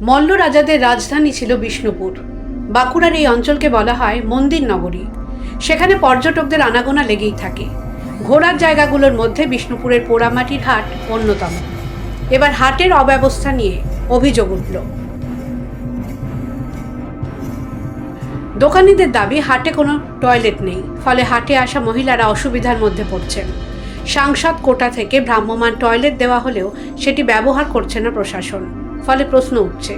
মল্ল রাজাদের রাজধানী ছিল বিষ্ণুপুর। বাঁকুড়ার এই অঞ্চলকে বলা হয় মন্দির নগরী। সেখানে পর্যটকদের আনাগোনা লেগেই থাকে। ঘোরার জায়গাগুলোর মধ্যে বিষ্ণুপুরের পোড়ামাটির হাট অন্যতম। এবার হাটের অব্যবস্থা নিয়ে অভিযোগ উঠল। দোকানিদের দাবি, হাটে কোনো টয়লেট নেই, ফলে হাটে আসা মহিলারা অসুবিধার মধ্যে পড়ছেন। সাংসদ কোটা থেকে ভ্রাম্যমাণ টয়লেট দেওয়া হলেও সেটি ব্যবহার করছে না প্রশাসন। ফলে প্রশ্ন উঠছে।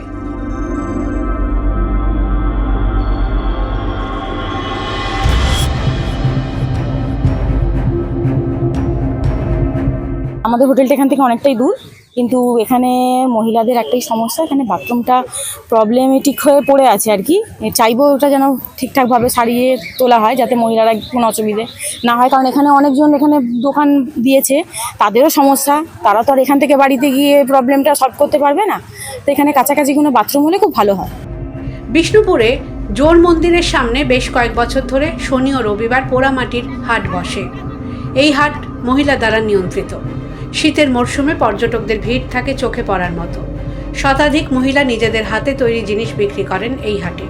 আমাদের হোটেলটা এখান থেকে অনেকটাই দূর। কিন্তু এখানে মহিলাদের একটাই সমস্যা, এখানে বাথরুমটা প্রবলেমেটিক হয়ে পড়ে আছে আর কি। চাইব ওটা যেন ঠিকঠাকভাবে সারিয়ে তোলা হয় যাতে মহিলারা কোনো অসুবিধে না হয়, কারণ এখানে অনেকজন এখানে দোকান দিয়েছে, তাদেরও সমস্যা, তারা তো আর এখান থেকে বাড়িতে গিয়ে প্রবলেমটা সলভ করতে পারবে না। তো এখানে কাছাকাছি কোনো বাথরুম হলে খুব ভালো হয়। বিষ্ণুপুরে জোর মন্দিরের সামনে বেশ কয়েক বছর ধরে শনি ও রবিবার পোড়ামাটির হাট বসে। এই হাট মহিলা দ্বারা নিয়ন্ত্রিত। শীতের মরশুমে পর্যটকদের ভিড় থাকে চোখে পড়ার মতো। শতাধিক মহিলা নিজেদের হাতে তৈরি জিনিস বিক্রি করেন এই হাটে।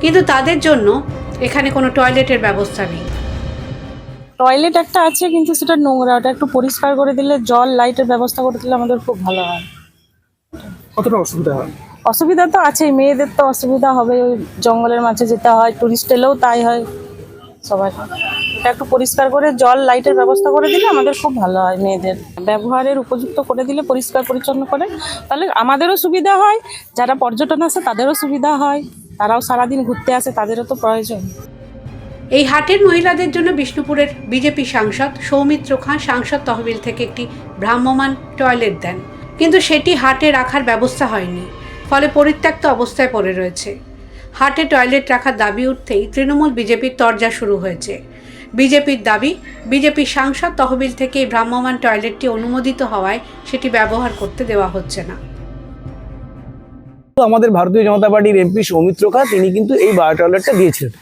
কিন্তু তাদের জন্য এখানে কোনো টয়লেটের ব্যবস্থা নেই। টয়লেট একটা আছে কিন্তু সেটা নোংরা। ওটা একটু পরিষ্কার করে দিলে জল লাইটের ব্যবস্থা করে দিলে আমাদের খুব ভালো হয়। কতটা অসুবিধা হয়? অসুবিধা তো আছেই। মেয়েদের তো অসুবিধা হবে। ওই জঙ্গলের মাঝে যেতে হয় টুরিস্ট এলেও তাই হয় সবাই একটু পরিষ্কার করে, জল লাইটের ব্যবস্থা করে দিলে আমাদের খুব ভালো হয় মেয়েদের। ব্যবহারের উপযুক্ত করে দিলে, পরিষ্কার পরিচ্ছন্ন করে, তাহলে আমাদেরও সুবিধা হয়, যারা পর্যটন আসে তাদেরও সুবিধা হয়, তারাও সারাদিন ঘুরতে আসে, তাদেরও তো প্রয়োজন। এই হাটের মহিলাদের জন্য বিষ্ণুপুরের বিজেপি সাংসদ সৌমিত্র খাঁ সাংসদ তহবিল থেকে একটি ভ্রাম্যমাণ টয়লেট দেন। কিন্তু সেটি হাটে রাখার ব্যবস্থা হয়নি, ফলে পরিত্যক্ত অবস্থায় পড়ে রয়েছে। হাটে টয়লেট রাখার দাবি উঠতেই তৃণমূল বিজেপির তরজা শুরু হয়েছে। বিজেপির দাবি, বিজেপি সাংসদ তহবিল থেকে এই ভ্রাম্যমাণ টয়লেটটি অনুমোদিত হওয়ায় সেটি ব্যবহার করতে দেওয়া হচ্ছে না। আমাদের ভারতীয় জনতা পার্টির এমপি সৌমিত্র খা, তিনি কিন্তু এই বায়ো টয়লেটটা দিয়েছিলেন।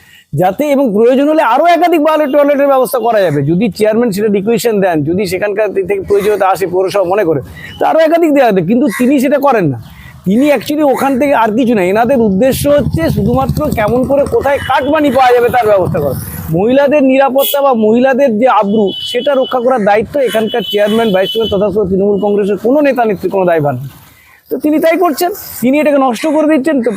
যাতে এবং প্রয়োজন হলে আরও একাধিক বায়ো টয়লেটের ব্যবস্থা করা যাবে। যদি চেয়ারম্যান সেটা রিকুয়েশন দেন, যদি সেখানকার থেকে প্রয়োজনীয়তা আসে পৌরসভা মনে করে, তো আরও একাধিক দেওয়া যাবে। কিন্তু তিনি সেটা করেন না। তিনি অ্যাকচুয়ালি ওখান থেকে আর কিছু না। এনাদের উদ্দেশ্য হচ্ছে শুধুমাত্র কেমন করে কোথায় কাটমানি পাওয়া যাবে তার ব্যবস্থা করা। মহিলাদের নিরাপত্তা বা মহিলাদের যে আব্রু, সেটা রক্ষা করার দায়িত্ব এখানকার চেয়ারম্যান ভাইস চেয়ারম্যান তথা তৃণমূল কংগ্রেসের কোনো নেতা নেত্রী, কোনো দায়ভার নেই। তো তিনি তাই করছেন। তিনি এটাকে নষ্ট করে দিচ্ছেন, তো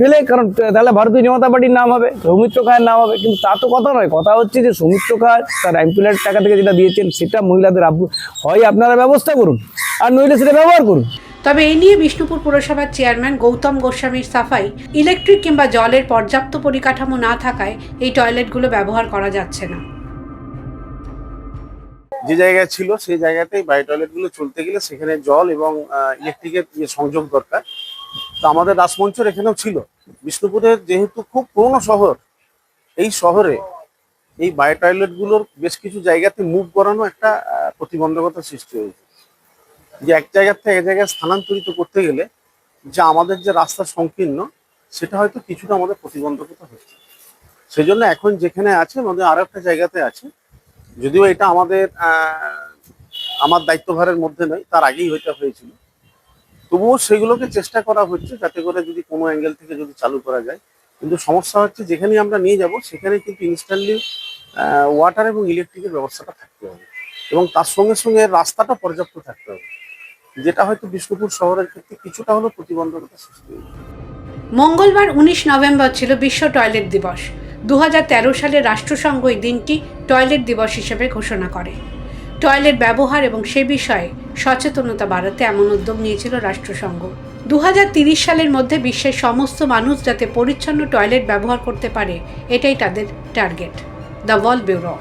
ফেলে, কারণ তাহলে ভারতীয় জনতা পার্টির নাম হবে, সৌমিত্র খায়ের নাম হবে। কিন্তু তা তো কথা নয়, কথা হচ্ছে যে সৌমিত্র খায় তার এমপ্লয়ের টাকা থেকে যেটা দিয়েছেন, সেটা মহিলাদের আব্রু। হয় আপনারা ব্যবস্থা করুন, আর নইলে সেটা ব্যবহার করুন। তবে এই নিয়ে বিষ্ণুপুর পুরসভার চেয়ারম্যান গৌতম গোস্বামীর সাফাই ইলেকট্রিক কিংবা জলের পর্যাপ্ত পরিকাঠামো না থাকায় এই টয়লেটগুলো ব্যবহার করা যাচ্ছে না। যে জায়গায় ছিল সেই জায়গাতেই বায়ো টয়লেটগুলো চলতে গেলে সেখানে জল এবং ইলেকট্রিকের সংযোগ দরকার। তো আমাদের রাসমঞ্চের এখানেও ছিল। বিষ্ণুপুরের যেহেতু খুব পুরনো শহর, এই শহরে এই বায়ো টয়লেটগুলোর বেশ কিছু জায়গাতে মুভ করানো একটা প্রতিবন্ধকতা সৃষ্টি হয়েছে। যে এক জায়গার থেকে এক জায়গায় স্থানান্তরিত করতে গেলে যে আমাদের যে রাস্তা সংকীর্ণ, সেটা হয়তো কিছুটা আমাদের প্রতিবন্ধকতা হচ্ছে। সেই জন্য এখন যেখানে আছে, আমাদের আরও একটা জায়গাতে আছে। যদিও এটা আমাদের আমার দায়িত্বভারের মধ্যে নয়, তার আগেই হইতে হয়েছিল। তবুও সেগুলোকে চেষ্টা করা হচ্ছে যাতে করে যদি কোনো অ্যাঙ্গেল থেকে যদি চালু করা যায়। কিন্তু সমস্যা হচ্ছে যেখানে আমরা নিয়ে যাব, সেখানে কিন্তু ইনস্ট্যান্টলি ওয়াটার এবং ইলেকট্রিকের ব্যবস্থাটা থাকতে হবে। এবং তার সঙ্গে সঙ্গে রাস্তাটা পর্যাপ্ত থাকতে হবে। যেটা হয়তো বিষ্ণুপুর শহরের ক্ষেত্রে কিছুটা হলেও প্রতিবন্ধকতা সৃষ্টি হয়েছে। মঙ্গলবার উনিশ নভেম্বর ছিল বিশ্ব টয়লেট দিবস। দু হাজার তেরো সালে রাষ্ট্রসংঘ এই দিনটি টয়লেট দিবস হিসেবে ঘোষণা করে। টয়লেট ব্যবহার এবং সে বিষয়ে সচেতনতা বাড়াতে এমন উদ্যোগ নিয়েছিল রাষ্ট্রসংঘ। দু সালের মধ্যে বিশ্বের সমস্ত মানুষ যাতে পরিচ্ছন্ন টয়লেট ব্যবহার করতে পারে, এটাই তাদের টার্গেট। The world bureau.